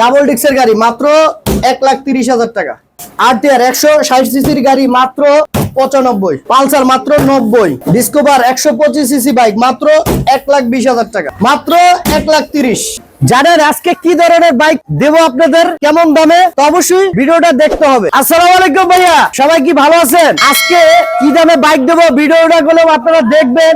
Double ডিক্সের গাড়ি, মাত্র এক লাখ তিরিশ হাজার টাকা। আর আরটিআর একশো সিসির গাড়ি, মাত্র পঁচানব্বই। পালসার, মাত্র নব্বই। ডিসকোভার একশো পঁচিশ সিসি বাইক, মাত্র এক লাখ বিশ হাজার টাকা। মাত্র এক লাখ তিরিশ। জানেন আজকে কি ধরনের বাইক দেবো আপনাদের, কেমন দামে? অবশ্যই ভিডিওটা দেখতে হবে। আসসালামু আলাইকুম ভাইয়া, সবাই কি ভালো আছেন? আজকে কি দামে বাইক দেবো? ভিডিওটা গুলো আপনারা দেখবেন।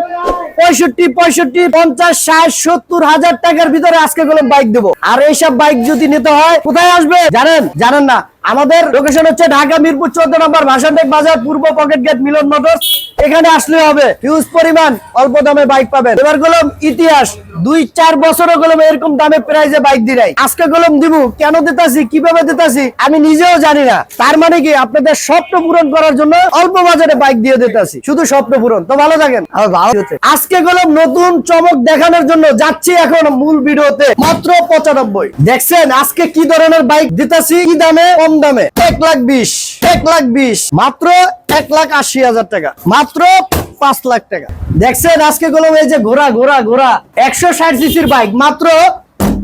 পঁয়ষট্টি পঁয়ষট্টি, পঞ্চাশ, ষাট, সত্তর, হাজার টাকার ভিতরে আজকে গুলো বাইক দেবো। আর এইসব বাইক যদি নিতে হয়, কোথায় আসবে? জানেন? জানেন না। আমাদের লোকেশন হচ্ছে ঢাকা, মিরপুর, চোদ্দ নম্বর ভাষানটেক বাজার, পূর্ব পকেট গেট মিলন মোটরস। এখানে আসলে হবে। হিউজ পরিমাণ অল্প দামে বাইক পাবেন। এবার গলম ইতিহাস। দুই চার বছরও গলম এরকম দামে প্রাইজে বাইক দিলাই আজকে গলম দিব কেন দিতাছি কীভাবে দিতাছি আমি নিজেও জানি না। তার মানে কি আপনাদের স্বপ্ন পূরণ করার জন্য অল্প বাজারে বাইক দিয়ে দিতাছি। শুধু স্বপ্ন পূরণ। তো ভালো থাকেন। হচ্ছে। আজকে গলম নতুন চমক দেখানোর জন্য যাচ্ছি এখন মূল ভিডিওতে। মাত্র পঁচানব্বই। দেখছেন আজকে কি ধরনের বাইক দিতাছি? কি দামে? কম দামে। এক লাখ বিশ। এক লাখ বিশ। মাত্র এক লাখ আশি হাজার টাকা। মাত্র পাঁচ লাখ টাকা। দেখছেন, আজকে গেল এই যে ঘোড়া ঘোড়া ঘোড়া একশো ষাট সিসির বাইক মাত্র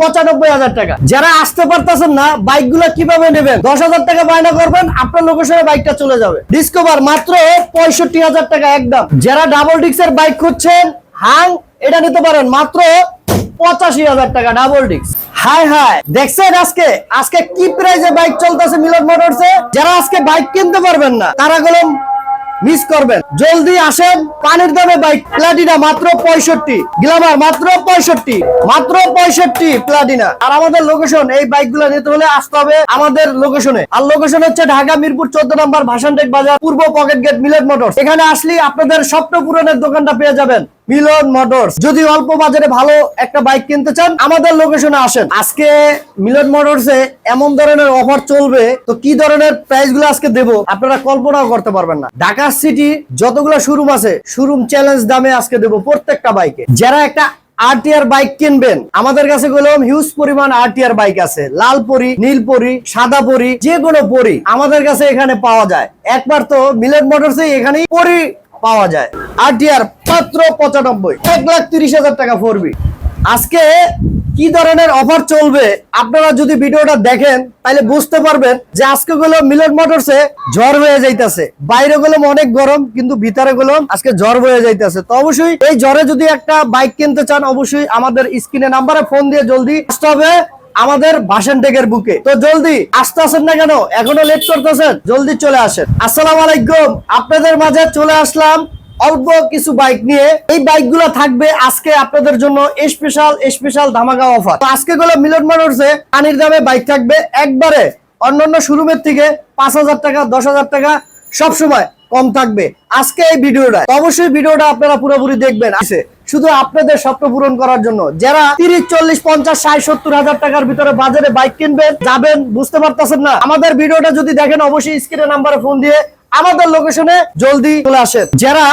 পঁচানব্বই হাজার টাকা। যারা আসতে পারতেছেন না বাইকগুলো কীভাবে নেবেন? দশ হাজার টাকা বায়না করবেন, আপনার লোকেশনে বাইকটা চলে যাবে। ডিসকভার মাত্র পঁয়ষট্টি হাজার টাকা একদম। যারা ডাবল ডিক্সের বাইক খুঁজছেন, হাং, এটা নিতে পারেন, মাত্র পঁচাশি হাজার টাকা ডাবল ডিক্স হাই হাই দেখছেন আজকে আজকে কি প্রাইজে বাইক চলতেছে মিলন মোটরসে? যারা আজকে বাইক কিনতে পারবেন না, তারা গেলাম মিস করবেন। জলদি আসেন, পানির দামে বাইক প্লাটিনা মাত্র পঁয়ষট্টি গ্লামার মাত্র পঁয়ষট্টি মাত্র পঁয়ষট্টি প্লাটিনা আর আমাদের লোকেশন এই বাইকগুলো নিতে হলে আসতে হবে আমাদের লোকেশনে আর লোকেশন হচ্ছে ঢাকা, মিরপুর, চোদ্দ নম্বর ভাষানটেক বাজার, পূর্ব পকেট গেট মিলেট মোটর এখানে আসলে আপনাদের স্বপ্ন পূরণের দোকানটা পেয়ে যাবেন। মিলন মোটরস। যদি অল্প বাজারে ভালো একটা বাইক কিনতে চান, আমাদের লোকেশনে আসেন। আজকে মিলন মোটরসে এমন ধরনের অফার চলবে, তো কি ধরনের প্রাইসগুলো আজকে দেবো, আপনারা কল্পনাও করতে পারবেন না। ঢাকা সিটি যতগুলো শোরুম আছে শোরুম চ্যালেঞ্জ দামে আজকে দেবো প্রত্যেকটা বাইকে। যারা একটা আরটিআর বাইক কিনবেন, আমাদের কাছে গেলাম হিউজ পরিমাণ আরটিআর বাইক আছে। লাল পরি, নীল পরি, সাদা পরি যে কোনো পরি আমাদের কাছে এখানে পাওয়া যায়। একবার তো মিলেট মোটরসে এখানেই পরি পাওয়া যায়। আরটিআর মাত্র পঁচানব্বই, এক লাখ তিরিশ হাজার টাকা ফোরবি আজকে কি ধরনের অফার চলবে, আপনারা যদি ভিডিওটা দেখেন, তাহলে বুঝতে পারবেন যে আজকে গুলো মিলন মোটরসে জ্বর হয়ে যাইতেছে। বাইরে গুলো অনেক গরম, কিন্তু ভিতরে গুলো আজকে জ্বর হয়ে যাইতেছে। তো অবশ্যই এই জ্বরে যদি একটা বাইক কিনতে চান, অবশ্যই আমাদের স্ক্রিনে নাম্বারে ফোন দিয়ে জলদি আসতে হবে। আমাদের ভাষণ টেকের বুকে। তো জলদি আসতে আসেন না কেন? এখনও লেট করতেছেন, জলদি চলে আসেন। আসসালামু আলাইকুম। আপনাদের মাঝে চলে আসলাম অল্প কিছু বাইক নিয়ে। এই বাইক থাকবে আজকে আপনাদের জন্য স্পেশাল স্পেশাল ধামাকা অফার তো আজকে গুলো মিলন মোটরসে পানির দামে বাইক থাকবে একবারে অন্যান্য শোরুমের থেকে পাঁচ হাজার টাকা, দশ হাজার টাকা সবসময় কম থাকবে। আজকে এই ভিডিওটা অবশ্যই ভিডিওটা আপনারা পুরোপুরি দেখবেন। আছে শুধু আপনাদের স্বপ্ন পূরণ করার জন্য। যারা তিরিশ, চল্লিশ, পঞ্চাশ, ষাট, সত্তর হাজার টাকার ভিতরে বাজারে বাইক কিনবেন, যাবেন, বুঝতে পারতেছেন না? আমাদের ভিডিওটা যদি দেখেন, অবশ্যই স্ক্রিনে নাম্বারে ফোন দিয়ে আমাদের লোকেশনে জলদি চলে আসেন। যারা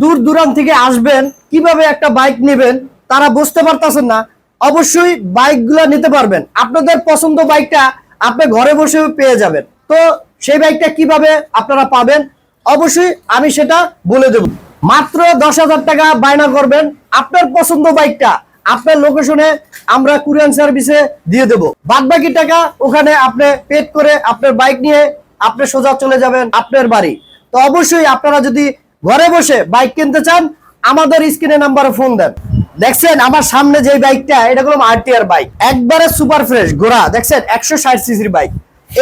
দূর দূরান্ত থেকে আসবেন, কীভাবে একটা বাইক নেবেন, তারা বুঝতে পারতেছেন না, অবশ্যই বাইকগুলো নিতে পারবেন। আপনাদের পছন্দ বাইকটা আপনি ঘরে বসে পেয়ে যাবেন। তো সেই বাইকটা কীভাবে আপনারা পাবেন, অবশ্যই আমি সেটা বলে দেব। মাত্র দশ হাজার টাকা বায়না করবেন। আপনার পছন্দ বাইকটা, আপনার লোকেশনে আমরা কুরিয়ান সার্ভিসে দিয়ে দেব। বাদ বাকি টাকা ওখানে আপনি পেড করে আপনার বাইক নিয়ে আপনি সোজা চলে যাবেন আপনার বাড়ি। তো অবশ্যই আপনারা যদি ঘরে বসে বাইক কিনতে চান, আমাদের স্ক্রিনে নাম্বারে ফোন দেন। দেখছেন, আমার সামনে যে বাইকটা এটা হলো আরটিআর বাইক একবারে সুপার ফ্রেশ ঘোড়া। দেখছেন, একশো ষাট সিসির বাইক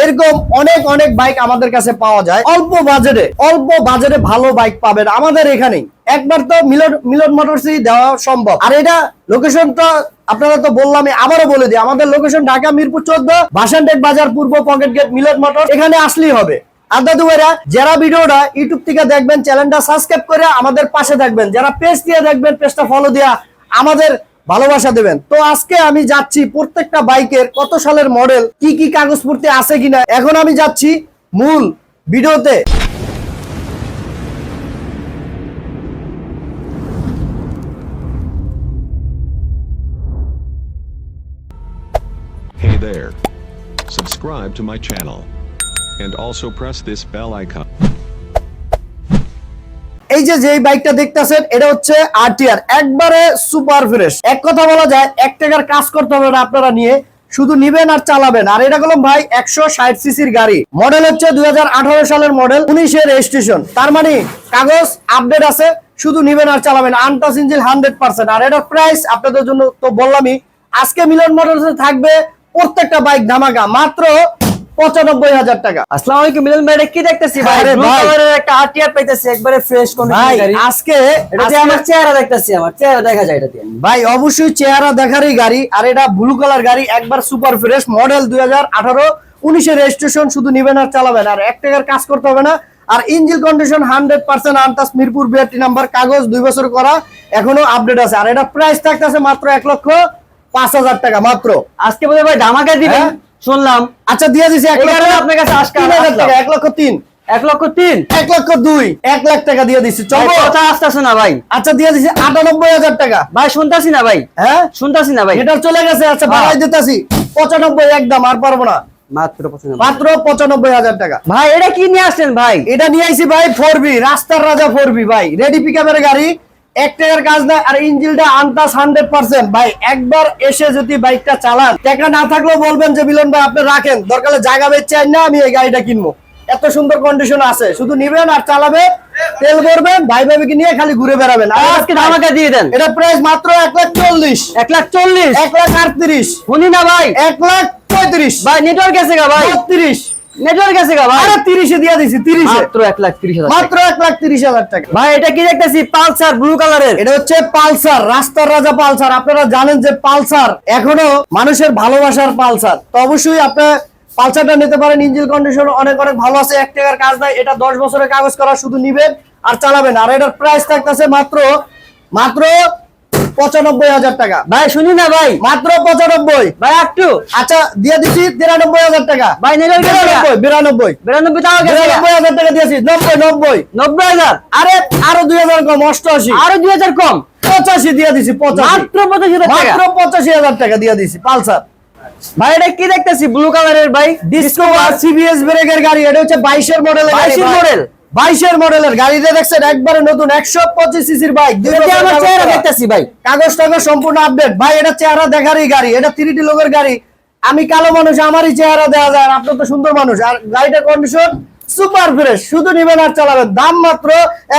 এরকম অনেক অনেক বাইক আমাদের কাছে পাওয়া যায়। অল্প বাজেটে অল্প বাজেটে ভালো বাইক পাবেন আমাদের এখানেই। একবার তো মিলন মিলন মোটরসই দেওয়া সম্ভব। আর এটা লোকেশন তো আপনারা তো বললাম আবারও বলে দিই, আমাদের লোকেশন ঢাকা, মিরপুর চোদ্দ ভাষানটেক বাজার, পূর্ব পকেট গেট মিলন মোটর এখানে আসলেই হবে। আর যারা ভিডিওটা ইউটিউব থেকে দেখবেন চ্যানেলটা সাবস্ক্রাইব করে আমাদের পাশে থাকবেন। যারা পেজ দিয়ে দেখবেন পেজটা ফলো দিয়া আমাদের ভালোবাসা দেবেন তো আজকে আমি যাচ্ছি প্রত্যেকটা বাইকের কত সালের মডেল, কি কি কাগজপত্র আছে কিনা, এখন আমি যাচ্ছি মূল ভিডিওতে Hey there. Subscribe to my channel. And also press this bell icon. এই যে যেই বাইকটা দেখতেছেন, এটা হচ্ছে আরটিআর একবারে সুপার ফ্রেশ। এক কথা বলা যায়, এক টাকার কাজ করতে হবে না আপনারা নিয়ে, শুধু নিবেন আর চালাবেন। আর এটা করলাম ভাই একশো ষাট সিসির গাড়ি। মডেল হচ্ছে দুই হাজার আঠারো সালের মডেল, উনিশের রেজিস্ট্রেশন তার মানে কাগজ আপডেট আছে, শুধু নিবেন আর চালাবেন আনটাস ইঞ্জিন হান্ড্রেড পার্সেন্ট আর এটার প্রাইস আপনাদের জন্য তো বললামই, আজকে মিলন মোটরসে থাকবে প্রত্যেকটা বাইক ধামাকা। মাত্র পঁচানব্বই হাজার টাকা। আসসালামু আলাইকুম মিলন ভাই কি দেখতেছি ভাই? একটা আরটিআর পাইতেছি একবারে ফ্রেশ কোন আজকে এটা আমার চেহারা দেখতেছি আমার চেহারা দেখা যায় এটা দিয়ে। ভাই অবশ্যই চেহারা দেখারই গাড়ি আর এটা ব্লু কালার গাড়ি একবার সুপার ফ্রেশ মডেল দুই হাজার আঠারো উনিশের রেজিস্ট্রেশন শুধু নিবেন আর চালাবেন আর এক টাকার কাজ করতে হবে না। আর engine condition hundred percent untouched Mirpur BRT number কাগজ দুই বছর করা এখনও আপডেট আছে। আর এটা প্রাইস থাকতেছে মাত্র এক লক্ষ পাঁচ হাজার টাকা মাত্র। আজকে বোধহয় ভাই ধামাকা দিবেন। হ্যাঁ। শুনলাম। আচ্ছা দিয়ে দিছি এক লক্ষ আপনার কাছে এক লক্ষ তিন। এক লক্ষ তিন? এক লক্ষ দুই এক লাখ টাকা দিয়ে দিচ্ছি চলো। কথা আসতেছে না ভাই। আচ্ছা দিয়ে দিছি আটানব্বই হাজার টাকা। ভাই শুনতাছি না ভাই। হ্যাঁ? শুনতাছি না ভাই। এটা চলে গেছে আচ্ছা হ্যাঁ। বাড়াই দিতেছি। পঁচানব্বই একদম আর পারব না। মাত্র পঁচানব্বই। হাজার টাকা। ভাই এটা কি নিয়ে আসছেন ভাই? এটা নিয়ে আইছি ভাই ফোর রাস্তার রাজা ফোর ভাই। রেডি পিক গাড়ি এক টাকার কাজ নাই আর ইঞ্জিনটা আনটাস হান্ড্রেড পার্সেন্ট ভাই একবার এসে যদি বাইকটা চালান টাকা না থাকলেও বলবেন যে মিলন ভাই আপনি রাখেন। দরকার জায়গা বেচে আইন না আমি এই গাড়িটা কিনবো। এত সুন্দর কন্ডিশন আছে। শুধু নিবেন আর চালাবে তেল ভরবেন ভাই ভাবিকে নিয়ে খালি ঘুরে বেড়াবেন। আজকে ধামাকা দিয়ে দেন। এটা প্রাইস মাত্র এক লাখ চল্লিশ। এক লাখ চল্লিশ? এক লাখ আটত্রিশ। শুনি না ভাই। এক লাখ পঁয়ত্রিশ। ভাই নেটওয়ার্ক গেছে গা ভাই। বত্রিশ। নেটওয়ার্ক গা আরে তিরিশে দিয়ে দিছি তিরিশে। মাত্র এক লাখ তিরিশ হাজার মাত্র এক লাখ তিরিশ হাজার টাকা। ভাই এটা কি দেখতেছি? পালসার ব্লু কালারের এটা হচ্ছে পালসার রাস্তার রাজা পালসার। আপনারা জানেন যে পালসার এখনও মানুষের ভালোবাসার পালসার। তো অবশ্যই আপনার পালসারটা নিতে পারেন। ইঞ্জিন কন্ডিশন অনেক অনেক ভালো আছে। এক টাকার কাজ নাই। এটা দশ বছরের কাগজ করা শুধু নিবেন আর চালাবেন। আর এটার প্রাইস থাকতেছে মাত্র মাত্র পঁচানব্বই হাজার টাকা। ভাই শুনি না ভাই। মাত্র পঁচানব্বই। ভাই একটু। আচ্ছা দিয়ে দিচ্ছি তিরানব্বই হাজার টাকা। ভাই নেটওয়ার্ক বিরানব্বই। বিরানব্বই বিরানব্বই টাকা বিরানব্বই হাজার টাকা দিয়েছি নব্বই নব্বই। নব্বই হাজার? আরে আরও দুই হাজার কম অষ্টআশি। আরও দুই হাজার কম? পঁচাশি দিয়ে দিছি পঁচাশি। মাত্র পঁচাশি মাত্র পঁচাশি হাজার টাকা দিয়ে দিছি পালসার। ভাই এটা কি দেখতেছি? ব্লু কালারের ভাই? ডিসকভার সিবিএস ব্রেকের গাড়ি এটা হচ্ছে বাইশের মডেল 22 এর model? বাইশের মডেলের গাড়িতে দেখছেন একবারে নতুন একশো পঁচিশ সিসির বাইক। আমার চেহারা দেখতেছি ভাই। কাগজ টাগজ সম্পূর্ণ আপডেট ভাই এটা চেহারা দেখারই গাড়ি এটা থ্রি ডি লোকের গাড়ি। আমি কালো মানুষ আমারই চেহারা দেওয়া যায় আর আপনার তো সুন্দর মানুষ। আর গাড়িটার কন্ডিশন সুপার ফ্রেশ শুধু নিবেন আর চালাবেন। দাম মাত্র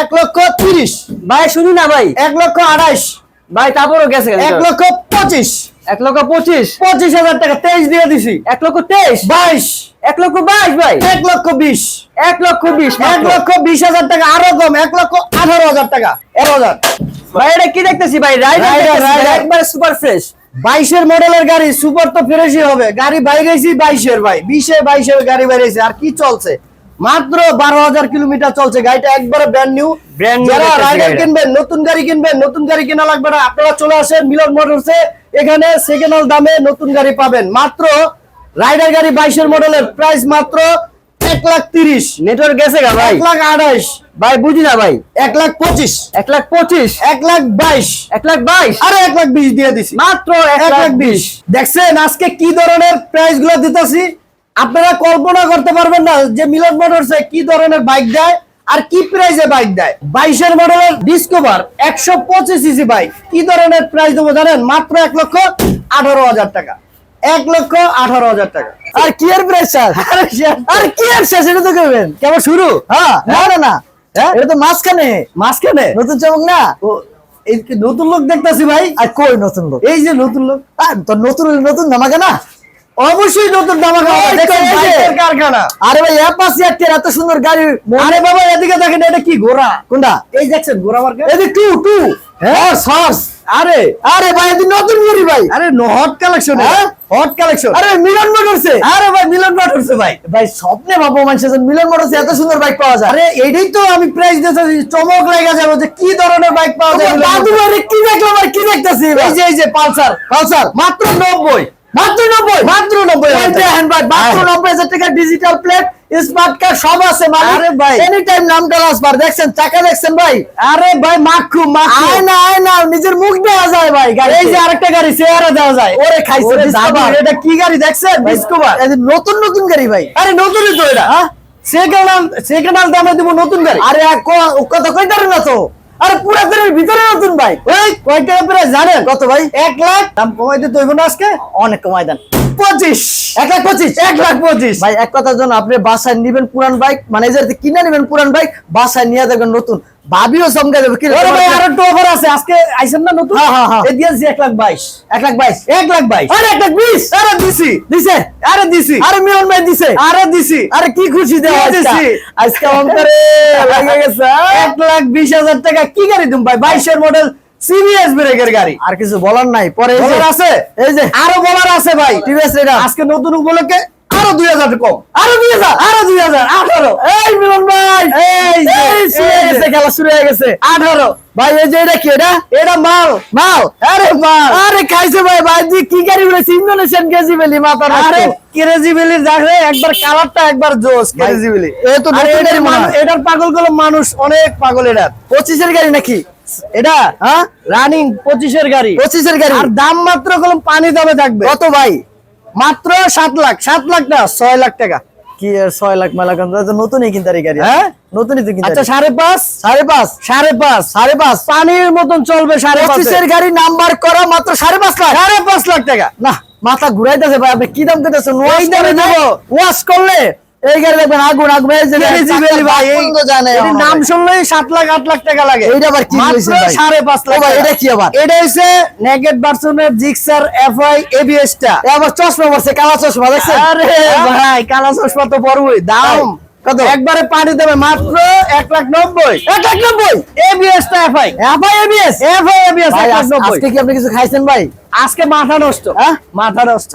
এক লক্ষ তিরিশ। ভাই শুনি না ভাই। এক লক্ষ আড়াইশ ভাই তারপরও গেছে এক লক্ষ পঁচিশ। এক লক্ষ পঁচিশ। পঁচিশ হাজার টাকা তেইশ দিয়ে দিছি। এক লক্ষ তেইশ? বাইশ। এক লক্ষ বাইশ ভাই? এক লক্ষ বিশ। এক লক্ষ বিশ এক লক্ষ বিশ হাজার টাকা আরও কম এক লক্ষ আঠারো হাজার টাকা এক হাজার। ভাই এটা কি দেখতেছি ভাই। একবারে সুপার ফ্রেশ বাইশের মডেলের গাড়ি সুপার তো ফ্রেশই হবে। গাড়ি বাইরেছি বাইশের ভাই। বিশে বাইশের গাড়ি বাইরেছে আর কি চলছে? মাত্র বারো হাজার কিলোমিটার চলছে। গাড়িটা একবারে ব্র্যান্ড নিউ ব্র্যান্ড যারা দেখতেছি রাইডার কিনবেন নতুন গাড়ি কিনবেন নতুন গাড়ি কেনা লাগবে না। আপনারা চলে আসেন মিলন মোটরসে। এখানে সেকেন্ড হ্যান্ড দামে নতুন গাড়ি পাবেন। মাত্র রাইডার গাড়ি বাইশের মডেলের প্রাইস মাত্র এক লাখ তিরিশ। নেটওয়ার্ক গেছে গা ভাই। এক লাখ আঠাইশ ভাই বুঝি না ভাই। এক লাখ পঁচিশ। এক লাখ পঁচিশ? এক লাখ বাইশ। এক লাখ বাইশ? আরে এক লাখ বিশ দিয়ে দিছি। মাত্র এক লাখ বিশ। দেখছেন আজকে কি ধরনের প্রাইসগুলো দিতেছি? আপনারা কল্পনা করতে পারবেন না যে মিলন মোটরসে কি ধরনের বাইক দেয়। আর কি প্রাইসে বাইক দেয়? বাইশের মডেলের ডিসকভার একশো পঁচিশ সিসি বাইক কি ধরনের প্রাইস দেবো জানেন? মাত্র এক লক্ষ আঠারো হাজার টাকা। এক লক্ষ আঠারো হাজার টাকা। আর কি এর প্রেসার আর কি এর শেষ এটা তো করবেন কেমন শুরু? হ্যাঁ না না না। হ্যাঁ? এটা তো মাঝখানে। মাঝখানে? নতুন চমক না? নতুন লোক দেখতেছি ভাই? আর কই নতুন লোক এই যে নতুন লোক নতুন নতুন ধামাকা না? অবশ্যই নতুন কারখানা। আরে ভাই অ্যাপাসি আর এত সুন্দর গাড়ি। আরে বাবা এদিকে দেখেন এটা কি ঘোড়া? কোনটা? এই দেখছেন ঘোড়া মার্কেট। এদি টু টু। হ্যাঁ? সস আরে। আরে ভাই নতুন গাড়ি ভাই। আরে হট কালেকশন হ্যাঁ? হট কালেকশন আরে মিলন মোটরসে আরে ভাই মিলন মোটরসে ভাই। ভাই স্বপ্নে ভাবো মানুষের মিলন মোটরসে এত সুন্দর বাইক পাওয়া যায়। আরে এইটাই তো আমি প্রাইস দিতেছি চমক লেগে যাবে যে কি ধরনের বাইক পাওয়া যায় দাদু মোটরসে। কি দেখলাম আর কি দেখতেছি? এই যে এই যে পালসার। পালসার। মাত্র নব্বই। মাত্র মাত্র টাকা। মাত্র ডিজিটাল প্লেট স্মার্ট কার্ড সব আছে আরে ভাই। এনি টাইম নাম ট্রান্সফার দেখছেন? চাকা দেখছেন ভাই? আরে ভাই মাখু মাখু। আয় না আয় না নিজের মুখ দেওয়া যায় ভাই গাড়ি এই যে আরেকটা গাড়ি চেহারা দেওয়া যায়। ওরে খাইছে এটা কি গাড়ি দেখছেন? ডিসকভার। নতুন নতুন গাড়ি ভাই। আরে নতুনই তো এটা? সেকেন্ড হ্যান্ড সেকেন্ড হ্যান্ড দামে দিব নতুন গাড়ি। আরে কথা কইতারে না তো? আরে পুরা দিনের ভিতরে নতুন ভাই ওই কয় টাকা প্রাইস জানেন? কত ভাই? এক লাখ। দাম কমাই দিতে হইব না আজকে। অনেক কমাই দেন। পঁচিশ। এক লাখ পঁচিশ। এক লাখ পঁচিশ। ভাই এক কথার জন্য আপনি বাসায় নিবেন পুরান বাইক মানে কিনে নিবেন পুরান বাইক বাসায় নিয়ে দেখবেন নতুন। ভাবিও চমকে যাবে কি ভাই তোমার- একটু অফার আছে আজকে আইছেন না নতুন? হ্যাঁ, হ্যাঁ, হ্যাঁ। এ দিয়েছি এক লাখ বাইশ। এক লাখ বাইশ। এক লাখ বাইশ। আরে এক লাখ বিশ। আরে দিছি। দিছে? আরে দিছি। আরে মিলন ভাই দিছে। আরে দিছি। আরে কি খুশি দেওয়া আজকে? আজকে অন্তরে লাগে গেছে হ্যাঁ? এক লাখ বিশ হাজার টাকা কি গাড়ি তুমি ভাই? বাইশের মডেল সিবিএস ব্রেকের গাড়ি। আর কিছু বলার নাই পরে আছে? এই যে আরও বলার আছে ভাই। TVS Raider. আজকে নতুন উপলক্ষে আরও দুই হাজার কম। আরও দুই হাজার? আরও দুই হাজার আঠারো। এই মিলন ভাই। এই খেলা শুরু হয়ে গেছে। আঠারো। ভাই এই যে এটা কি এটা? এটা মাল। মাল? আরে মাল। আরে খাইছে ভাই ভাই দি কি গাড়ি বলেছে? ইন্দোনেশিয়ান কেজি বেলি মাথা আরে কেরেজি বেলি একবার কালারটা একবার জোস কেরেজি বেলি। এ তো এটার। পাগলগুলো মানুষ অনেক পাগল এটার পঁচিশের গাড়ি নাকি? এটা? হ্যাঁ? রানিং পঁচিশের গাড়ি। পঁচিশের গাড়ি। আর দাম মাত্র কলম পানি দামে থাকবে। কত ভাই? মাত্র সাত লাখ। সাত লাখ না ছয় লাখ টাকা। কি ছয় লাখ মেলা নতুনই গাড়ি। হ্যাঁ? নতুনই তো আচ্ছা সাড়ে পাঁচ? সাড়ে পাঁচ? সাড়ে পাঁচ। সাড়ে পাঁচ? পানির মতন চলবে সাড়ে পঁচিশের গাড়ি নাম্বার করা মাত্র সাড়ে পাঁচ লাখ। সাড়ে পাঁচ লাখ টাকা। না মাথা ঘুরাইতেছে ভাই আপনি কি দাম করতেছেন ওয়াশ করে। দেবো। ওয়াশ করলে এই গাড়ি দেখবেন আগুন আগুন নাম শুনলেই সাত লাখ আট লাখ টাকা লাগে এইটা আবার কি? সাড়ে পাঁচ লাখ। এটা কি আবার? এটা হচ্ছে নেগেট জিক্সার এফআই এবিএস টা আবার চশমা পড়ছে কালা চশমা দেখছেন আরে ভাই কালা চশমা তো বড়ই দাম? একবারে পানি দেবে মাত্র এক লাখ নব্বই। এক লাখ নব্বই? এবিএস টা FI FI ABS FI ABS এক লাখ নব্বই। আজকে কি আপনি কিছু খাইছেন ভাই? আজকে মাথা নষ্ট। হ্যাঁ? মাথা নষ্ট।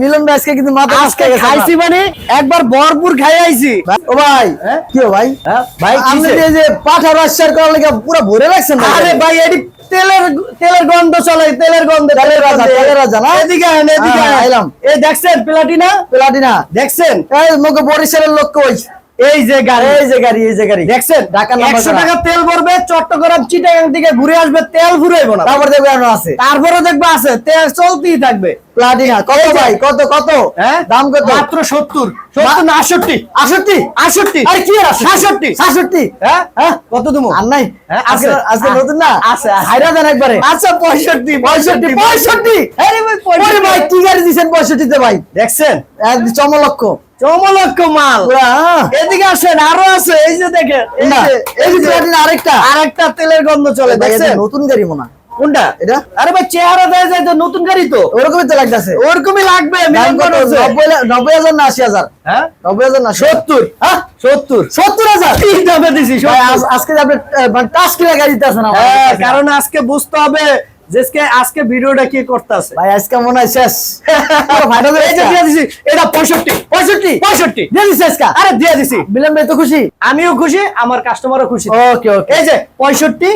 মিলন ভাই আজকে কিন্তু মাথা আজকে খাইছি মানে একবার ভরপুর খাই আইছি। ও ভাই হ্যাঁ? কি ভাই? হ্যাঁ? ভাই, আপনি যে পাঠা রাশিয়ার করার লেগে পুরো ভরে রাখছেন আরে ভাই এটি তেলের তেলের গন্ধ চলে তেলের গন্ধ তেলের রাজা, তেলের রাজা না? এদিকে আন এদিকে। আইলাম। এই দেখছেন প্লাটিনা? প্লাটিনা। দেখছেন? এই মুখে বরিশালের লোক কই? এই যে গাড়ি। এই যে গাড়ি এই যে গাড়ি। দেখছেন? ঢাকার একশো টাকা তেল ভরবে চট্টগ্রাম চিটাগাং থেকে ঘুরে আসবে তেল ফুরাইবো না। তারপর দেখবে আরও আছে। তারপরে দেখবে আছে তেল চলতেই থাকবে। প্লাটিনা কত ভাই? কত কত? হ্যাঁ? দাম কত? মাত্র সত্তর। সত্তর না আটষট্টি। আটষট্টি? আরে কি সাতষট্টি। সাতষট্টি? হ্যাঁ? হ্যাঁ? কত তুমি আর নাই? হ্যাঁ, আজকে নতুন না? আছে। হাইরা দেন একবারে। আচ্ছা পঁয়ষট্টি পঁয়ষট্টি পঁয়ষট্টি। আরে ভাই কি গাড়ি দিছেন পঁয়ষট্টিতে ভাই? দেখছেন? চমলক্ষ। চমলক্ষ মাল। এদিকে আসেন আরও আছে। এই যে দেখেন এই যে আরেকটা। আরেকটা তেলের গন্ধ চলে দেখছেন? নতুন গাড়ি মনে হয়। কোনটা? এটা? আরে ভাই চেহারা দেয় যায় তো নতুন গাড়ি তো। ওরকমই তো লাগতেছে। ওরকমই লাগবে। নব্বই হাজার না আশি হাজার? হ্যাঁ? নব্বই হাজার না সত্তর। হ্যাঁ? সত্তর। সত্তর হাজার? দামে দিছি আজকে আপনি মানে টাচ কিনা গাড়ি দিতে আছেন আমার হ্যাঁ। কারণ আজকে বুঝতে হবে আজকে- আজকে ভিডিওটা কি করতেছে। ভাই আজকে মনে হয় শেষ। দিছি এটা পঁয়ষট্টি। পঁয়ষট্টি? পঁয়ষট্টি। দিয়ে আজকে? আরে দিয়ে দিছি। ভাই তো খুশি? আমিও খুশি আমার কাস্টমারও খুশি। ওকে ওকে এই যে পঁয়ষট্টি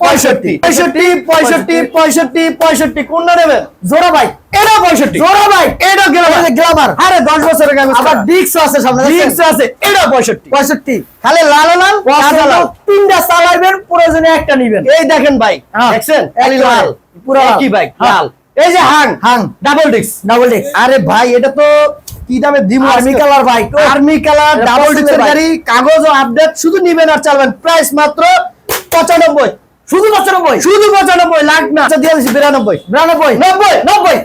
পঁয়ষট্টি। পঁয়ষট্টি পঁয়ষট্টি পঁয়ষট্টি। পঁয়ষট্টি কোনটা নেবেন? জোড়া ভাই। এটা পঁয়ষট্টি। জোড়া ভাই। এটা গেলাম। গ্লামার। আরে দশ বছরের কাগজ আবার আবার ডিক্স আছে সামনে রিক্স আছে। এটা পঁয়ষট্টি। পঁয়ষট্টি। খালি লাল। লাল তিনটা চালাইবেন প্রয়োজনে একটা নিবেন। এই দেখেন ভাই হ্যাঁ, দেখছেন? লাল। পুরো কি বাইক হ্যাঁ। লাল। এই যে হাং। হাং। ডাবল ডিক্স ডাবল ডিক্স আরে ভাই এটা তো কি দামে দিমু army colour bike army colour double ডিক্সের গাড়ি কাগজ ও আপডেট শুধু নিবেন আর চালাবেন। প্রাইস মাত্র পঁচানব্বই। শুধু পঁচানব্বই। শুধু পঁচানব্বই লাখ না। আচ্ছা দিয়ে দিচ্ছি বিরানব্বই। বিরানব্বই? নব্বই নব্বই।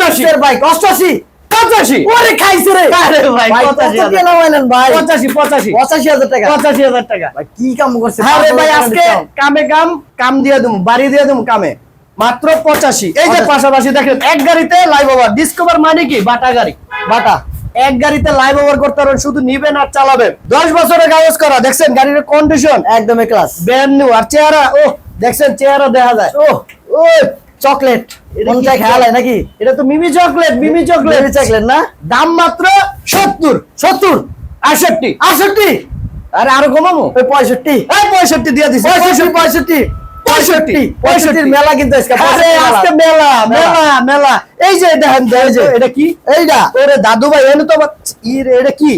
ডিক্সের বাইক অষ্টআশি। পঁচাশি। ওরে খাইছে রে। আরে ভাই, ভাই, পঁচাশি কত হাজার। দিয়ে নামাইলেন ভাই? পঁচাশি পঁচাশি। পঁচাশি হাজার টাকা। পঁচাশি হাজার টাকা। ভাই, কি কাম করছে? হ্যাঁ রে পাঁচ ভাই হাজার আজকে টাকা discount। কামে কাম কাম দিয়ে দেবো বাড়ি দিয়ে দেবো কামে। মাত্র পঁচাশি। এই যে পাশাপাশি দেখেন এক গাড়িতে লাইভ ওভার ডিসকভার মানে কি? বাটা গাড়ি। বাটা। এক গাড়িতে লাইভ ওভার করতে পারবেন শুধু নিবেন আর চালাবেন। দশ বছরের কাগজ করা দেখছেন? গাড়ির কন্ডিশন একদমই ক্লাস ব্র্যান্ড নিউ আর চেহারা ও দেখছেন? চেহারা দেখা যায়। ও ও চকলেট খেয়াল হয় নাকি? এটা তো Mimi chocolate Mimi chocolate chocolate না? দাম মাত্র সত্তর সত্তর আটষট্টি। আটষট্টি? আর আরও কমাবো? পঁয়ষট্টি। পঁয়ষট্টি দিয়ে পঁয়ষট্টি পঁয়ষট্টি। পঁয়ষট্টি। পঁয়ষট্টির মেলা কিন্তু আরে আজকে মেলা মেলা। মেলা এই যে দেখেন দেখেন এই যে। এটা কি? এইটা ওরে দাদু ভাই এনে তো আবার- ই রে, এটা কি?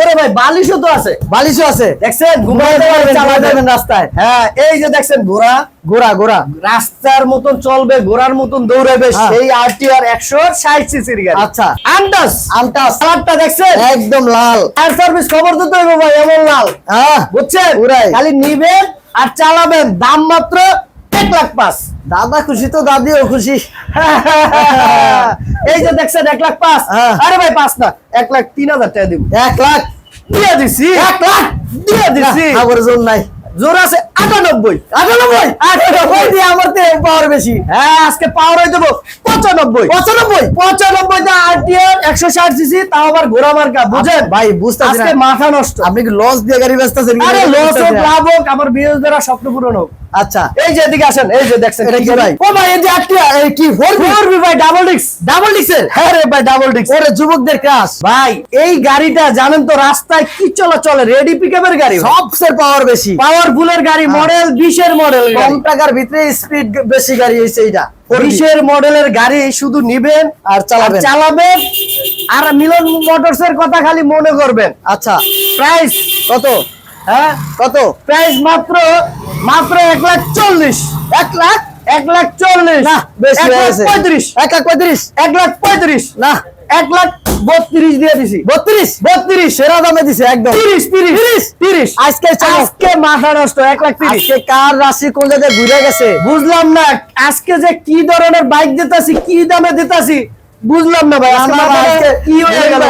ওরে ভাই বালিশও তো আছে। বালিশও আছে। দেখছেন? ঘুমাতে পারবেন চালাতে চালাতে যাবেন রাস্তায়। হ্যাঁ এই যে দেখছেন ঘোড়া। গোড়া গোড়া রাস্তার মতন চলবে ঘোড়ার মতন দৌড়াবে হ্যাঁ। সেই আরটিআর একশো ষাট সিসির গাড়ি। আচ্ছা। আন্টাস কালারটা দেখছেন? একদম লাল। সার্ভিস খবর দিতে হইব ভাই এমন লাল। আহ বুঝছেন। খালি নিবেন আর চালাবেন দাম মাত্র এক লাখ পাঁচ। দাদা খুশি তো দাদিও খুশি। এই যে দেখছেন এক লাখ পাঁচ। হ্যাঁ। আরে ভাই পাঁচ না এক লাখ তিন হাজার টাকা দিব। এক লাখ? দিয়ে দিছি। এক লাখ? দিয়ে দিছি। আবার জোর নাই। জোর আছে? আটানব্বই। আটানব্বই? আটানব্বই। দিয়ে আমার তো পাওয়ার বেশি। হ্যাঁ আজকে পাওয়ার হয়ে দেবো পঁচানব্বই। পঁচানব্বই? পঁচানব্বই টা আরটিআর একশো ষাট সিসি তাও আবার ঘোড়া মার্কা বুঝেন? ভাই বুঝতে আজকে মাথা নষ্ট। আপনি কি লস দিয়ে গাড়ি ব্যস্তেছেন আরে লস হোক লাভ হোক আমার বিরোধীরা স্বপ্ন পূরণ হোক। আচ্ছা এই যে এদিকে আসেন এই যে দেখছেন এটা কি ভাই? ও ভাই এই যে আটটিয়া এই কি ফোর ফোর ভাই ডাবল ডিক্স ডাবল ডিক্সের হ্যাঁ রে ভাই ডাবল ডিক্স ওরে যুবকদের ক্রাশ ভাই এই গাড়িটা জানেন তো রাস্তায় কি চলা চলে রেডি পিকআপের গাড়ি সবচেয়ে পাওয়ার বেশি। পাওয়ারফুলের গাড়ি মডেল বিশের মডেল কম টাকার ভিতরে স্পিড বেশি গাড়ি হয়েছে এইটা। বিশের মডেলের গাড়ি শুধু নিবেন আর চালাবেন। চালাবেন। আর মিলন মোটরস এর কথা খালি মনে করবেন। আচ্ছা। প্রাইস কত? হ্যাঁ? কত? প্রাইস মাত্র মাত্র এক লাখ চল্লিশ। এক লাখ? এক লাখ চল্লিশ। না পঁয়ত্রিশ। এক লাখ পঁয়ত্রিশ। এক লাখ পঁয়ত্রিশ। না। এক লাখ বত্রিশ দিয়ে দিছি। বত্রিশ? বত্রিশ। সেরা দামে দিছে একদম। তিরিশ তিরিশ। তিরিশ? তিরিশ। আজকে আজকে মাথা নষ্ট এক লাখ তিরিশ। কার রাশি কোন জায়গায় ঘুরে গেছে? বুঝলাম না আজকে যে কি ধরনের বাইক দিতাছি কি দামে দিতাছি বুঝলাম না ভাই। আমার আজকে কি হয়ে গেল?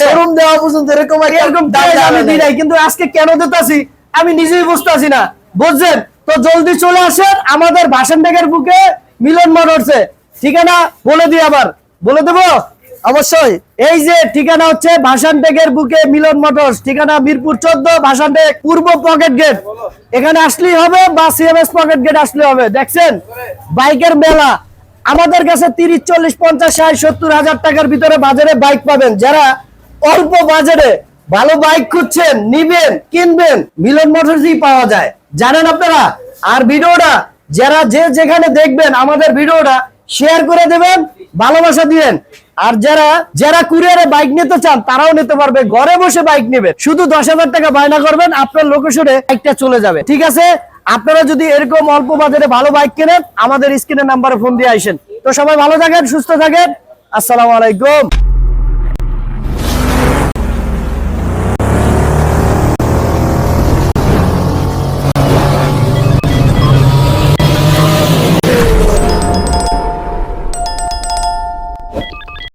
শোরুম দেওয়া পর্যন্ত এরকম এরকম দাম আমি দিই। নাই। কিন্তু আজকে কেন দিতাছি আমি নিজেই বুঝতাছি না। বুঝছেন? তো জলদি চলে আসেন, আমাদের ভাষণ ব্যাগের বুকে মিলন মোটরসে ঠিকানা বলে দিই আবার। বলে দেবো? অবশ্যই। এই যে ঠিকানা হচ্ছে ভাষান টেকের বুকে মিলন মোটরস। ঠিকানা মিরপুর চোদ্দ ভাষান টেক পূর্ব পকেট গেট। এখানে আসলেই হবে বা সিএমএস পকেট গেট আসলে হবে। দেখছেন? বাইকের মেলা। আমাদের কাছে তিরিশ, চল্লিশ, পঞ্চাশ, ষাট, সত্তর হাজার টাকার ভিতরে বাজারে বাইক পাবেন। যারা অল্প বাজারে ভালো বাইক খুঁজছেন, নিবেন, কিনবেন, মিলন মোটরসই পাওয়া যায়। জানেন আপনারা? আর ভিডিওটা যারা যে যেখানে দেখবেন আমাদের ভিডিওটা শেয়ার করে দেবেন, ভালোবাসা দিবেন। আর যারা যারা কুরিয়ারে বাইক নিতে চান, তারাও নিতে পারবে। ঘরে বসে বাইক নেবে শুধু দশ হাজার টাকা বায়না করবেন, আপনার লোকেশনে বাইকটা চলে যাবে। ঠিক আছে? আপনারা যদি এরকম অল্প বাজারে ভালো বাইক কেনেন, আমাদের স্ক্রিনের নাম্বারে ফোন দিয়ে আসেন। তো সবাই ভালো থাকেন, সুস্থ থাকেন। আসসালামু আলাইকুম।